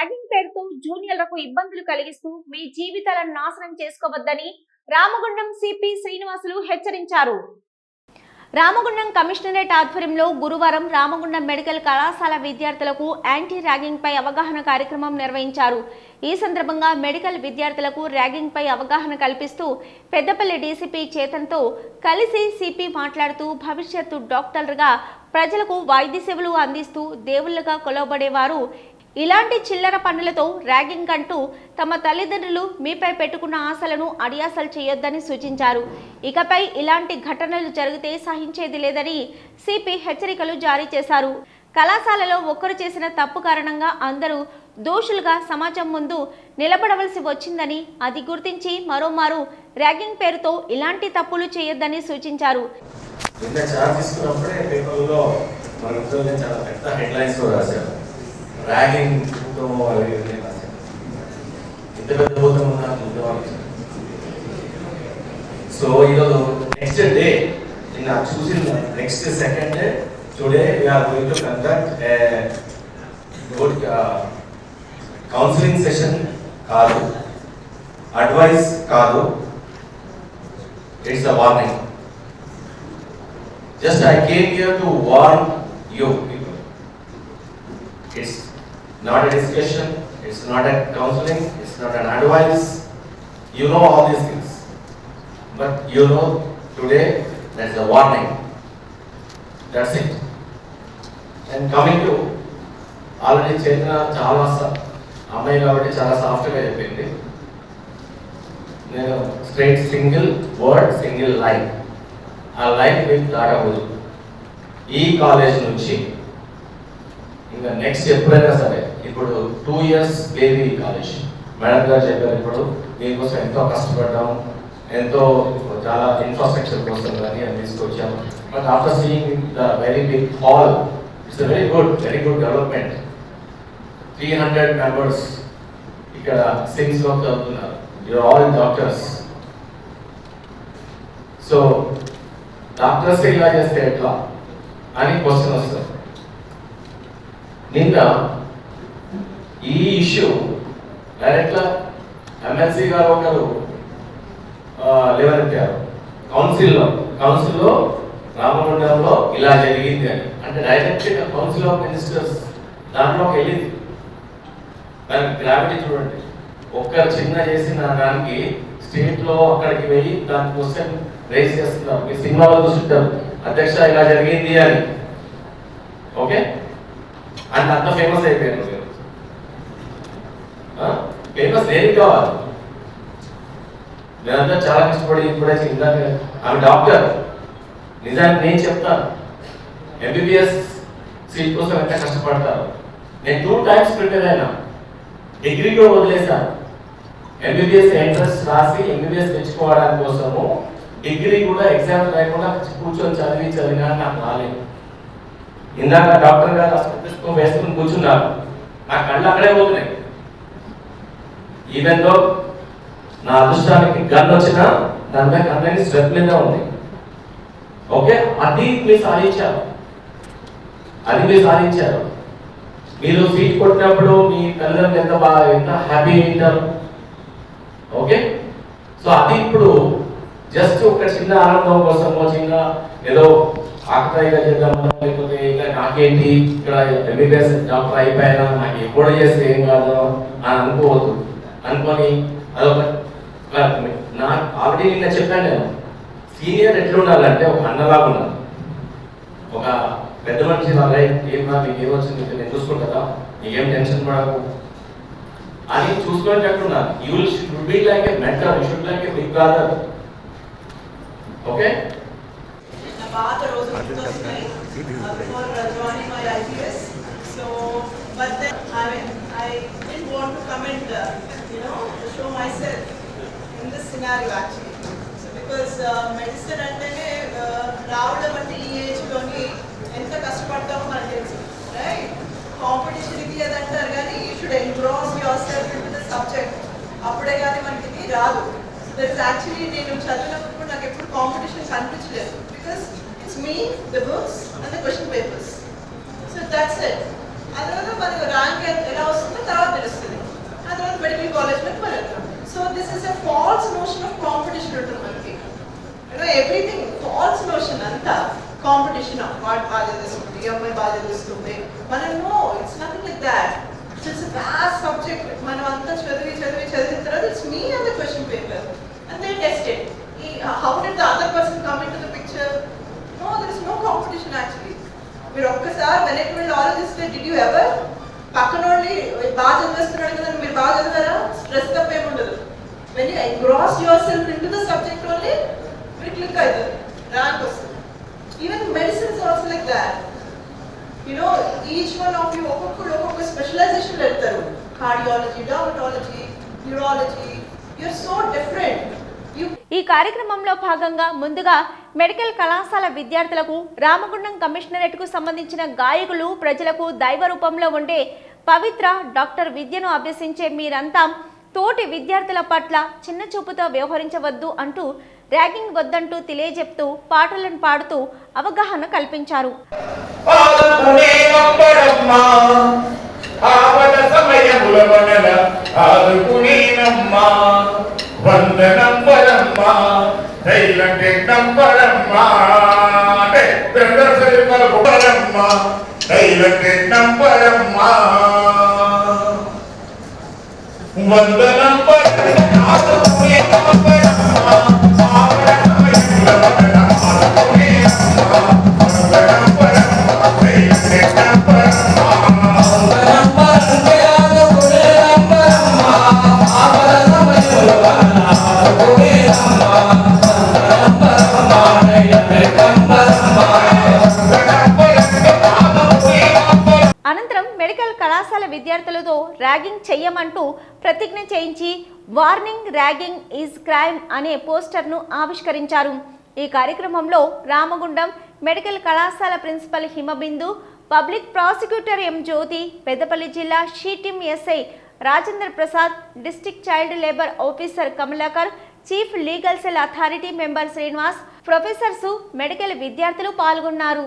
Ragging పేరుతో జూనియర్లకు ఇబ్బందులు కలిగిస్తూ మీ జీవితాలను నాశనం చేసుకోవద్దని రామగుండం సిపి శ్రీనివాసులు హెచ్చరించారు. రామగుండం కమిషనరేట్ ఆధ్వర్యంలో గురువారం రామగుండం మెడికల్ కళాశాల విద్యార్థులకు యాంటీ ర్యాగింగ్ పై అవగాహన కార్యక్రమం నిర్వహించారు. ఈ సందర్భంగా మెడికల్ విద్యార్థులకు ర్యాగింగ్ పై అవగాహన కల్పిస్తూ పెద్దపల్లి డీసీపీ చేతన్తో కలిసి సిపి మాట్లాడుతూ భవిష్యత్తు డాక్టర్లుగా ప్రజలకు వైద్య సేవలు అందిస్తూ దేవుళ్ళగా కొలవబడేవారు ఇలాంటి చిల్లర పనులతో ర్యాగింగ్ అంటూ తమ తల్లిదండ్రులు మీపై పెట్టుకున్న ఆశలను అడియాసలు చేయొద్దని సూచించారు. ఇకపై ఇలాంటి ఘటనలు జరిగితే సహించేది లేదని సిపి హెచ్చరికలు జారీ చేశారు. కళాశాలలో ఒక్కరు చేసిన తప్పు కారణంగా అందరూ దోషులుగా సమాజం ముందు నిలబడవలసి వచ్చిందని అది గుర్తించి మరోమారు ర్యాగింగ్ పేరుతో ఇలాంటి తప్పులు చేయొద్దని సూచించారు. నిన్న తీసుకున్నప్పుడే పేపర్లో మన చాలా పెద్ద హెడ్లైన్స్ రాశారు. ర్యాగింగ్ అవి ఇవన్నీ రాశారు ఇంత పెద్ద భూతం ఉన్నా ఉద్యోగాలు సో ఈరోజు నెక్స్ట్ డే నిన్న చూసిన next second day today we are going to conduct good counselling session కాదు. అడ్వైస్ కాదు. It's a warning Just I came here to warn you it's Not a discussion, it's not a counseling, it's not an advice. You know all these things. But you know today that's a warning. That's it. And coming to already Chaitanya చాలా అమ్మాయి కాబట్టి చాలా సాఫ్ట్గా చెప్పింది నేను straight single word single line ఆ line మీకు దాటకూడదు ఈ కాలేజ్ నుంచి ఇంకా నెక్స్ట్ ఎప్పుడైనా సరే ఇప్పుడు two years baby college madam గారు చెప్పారు ఇప్పుడు దీనికోసం ఎంతో కష్టపడ్డాం ఎంతో చాలా ఇన్ఫ్రాస్ట్రక్చర్ కోసం కానీ అని తీసుకొచ్చాము. But after seeing the very big hall it's very good very good development three hundred members ఇక్కడ సిమ్స్లో చదువుతున్నారు. You are all doctors so doctors ఇలా చేస్తే ఎట్లా? అని క్వశ్చన్ వస్తుంది. నిన్న ఈ ఇష్యూ డైరెక్ట్గా ఎమ్మెల్సీ గారు ఒకరు లేవనెత్తారు. కౌన్సిల్లో కౌన్సిల్లో రామగుండంలో ఇలా జరిగింది అని. అంటే డైరెక్ట్గా కౌన్సిల్ ఆఫ్ మినిస్టర్స్ దాంట్లోకి వెళ్ళింది. దానికి గ్రావిటీ చూడండి. ఒక్కరు చిన్న చేసిన దానికి స్టేట్లో అక్కడికి వెళ్ళి దాని క్వశ్చన్ రేస్ చేస్తున్నారు. మీ సినిమాలో చూస్తుంటారు. అధ్యక్ష ఇలా జరిగింది అని. ఓకే? అంటే అంత ఫేమస్ అయిపోయారు. ఫేమస్ దేనికి కావాలి? నేనంతా చాలా కష్టపడి కూడా ఇందాక ఆమె డాక్టర్. నిజానికి నేను చెప్తాను. ఎంబీబీఎస్ సీట్ కోసం ఎంత కష్టపడతారు? నేను టూ టైమ్స్ ప్రిపేర్ అయినా. డిగ్రీ కూడా వదిలేశాను ఎంబీబీఎస్ ఎంట్రన్స్ రాసి ఎంబీబీఎస్ తెచ్చుకోవడానికి కోసము డిగ్రీ కూడా ఎగ్జామ్స్ లేకుండా కూర్చొని చదివి చదివినా నాకు రాలేదు. ఇందాక డాక్టర్ గారు అసలు వేసుకుని కూర్చున్నారు. నా కళ్ళు అక్కడే పోతున్నాయి. ఈవెన్లో నా అదృష్టానికి గన్ వచ్చినా దాని మీద కన్నని స్ట్రెప్ మీద ఉంది. ఓకే అది మీరు సాధించారు. అది మీరు సాధించారు. మీరు సీట్ కొట్టినప్పుడు మీ తల్లిదండ్రులు ఎంత బాగా ఎంత హ్యాపీ ఉంటారు? ఓకే సో అది ఇప్పుడు జస్ట్ ఒక చిన్న ఆనందం కోసమో చిన్న ఏదో ఆకతాయిగా చేద్దామో? లేకపోతే ఇంకా నాకేంటి? ఇక్కడ ఎంబీబీఎస్ డాక్టర్ అయిపోయినా నాకు ఎప్పుడు చేస్తే ఏం కాదు అని అనుకోవద్దు. అనుకొని అదొక నా ఆల్రెడీ నిన్న చెప్పాను నేను. సీనియర్ ఎట్లుండాలంటే ఒక అన్నలాగా ఉండాలి. ఒక పెద్ద మనిషి వాళ్ళ ఏమన్నా మీకు ఏమొచ్చింది నేను చూసుకుంటారా నీకేం టెన్షన్ పడకు. అది చూసుకునేటట్టున్నారు you should be like a mentor you should like a big brother okay నా పాత రోజులు గుర్తొస్తున్నాయి before joining my IPS I but then I I didn't want to comment you know show myself in this scenario actually so because medicine అంటేనే రావడం అంటే ఈ ఏజ్లోని ఎంత కష్టపడతామో మనకు తెలుసు రైట్ కాంపిటీషన్ ఇది. అది అంటారు కానీ you should engross yourself in the subject అప్పుడే కానీ మనకి ఇది రాదు. దట్ ఇస్ యాక్చువల్లీ నేను చదివినప్పుడు నాకు ఎప్పుడు కాంపిటీషన్ కనిపించలేదు Because it's me, the books, and the question papers. So that's it. And then I was rank and I was in the third And then I was college So this is a false notion of competition written my. You know, everything, false notion, and the competition of my biologists do, you have my biologists do, but no, it's nothing like that. It's a vast subject. It's me and the question paper. And they test it. Uh, how did మీరు ఒక్కసారి వెనక్కి వెళ్ళి ఆలోచిస్తే did you ever పక్కన బాగా చదివేస్తున్నాడు కదా మీరు బాగా చదివారా? స్ట్రెస్ తప్ప ఏముండదు when you gross yourself into the subject only మీరు క్లిక్ అవుతుంది ర్యాంక్ వస్తుంది. Even medicines also like that you know each one of you ఒక్కొక్కరు ఒక్కొక్క స్పెషలైజేషన్ వెళ్తారు cardiology dermatology neurology you're so different ఈ కార్యక్రమంలో భాగంగా ముందుగా మెడికల్ కళాశాల విద్యార్థులకు రామగుండం కమిషనరేట్కు సంబంధించిన గాయకులు ప్రజలకు దైవ రూపంలో ఉండే పవిత్ర డాక్టర్ విద్యను అభ్యసించే మీరంతా తోటి విద్యార్థుల పట్ల చిన్న చూపుతో వ్యవహరించవద్దు అంటూ ర్యాగింగ్ వద్దంటూ తెలియజెప్తూ పాటలను పాడుతూ అవగాహన కల్పించారు. సమయముల మనల ఆదుకునేనమ్మా వందనంబరమ్మా ధైలంటే నంబరమ్మా అంటే పెద్దసరి పలుకుబరమ్మా ధైలంటే నంబరమ్మా వందనంబర ఆదుకునే నంబరమ్మా కళాశాల విద్యార్థులతో ర్యాగింగ్ చెయ్యమంటూ ప్రతిజ్ఞ చేయించి వార్నింగ్ ర్యాగింగ్ ఈజ్ క్రైమ్ అనే పోస్టర్ను ఆవిష్కరించారు. ఈ కార్యక్రమంలో రామగుండం మెడికల్ కళాశాల principal Himabindu public prosecutor M Jyothi Peddapalli జిల్లా SHE team SI Rajendra Prasad district child labour officer Kamalakar chief legal cell authority member Srinivas professors medical విద్యార్థులు పాల్గొన్నారు.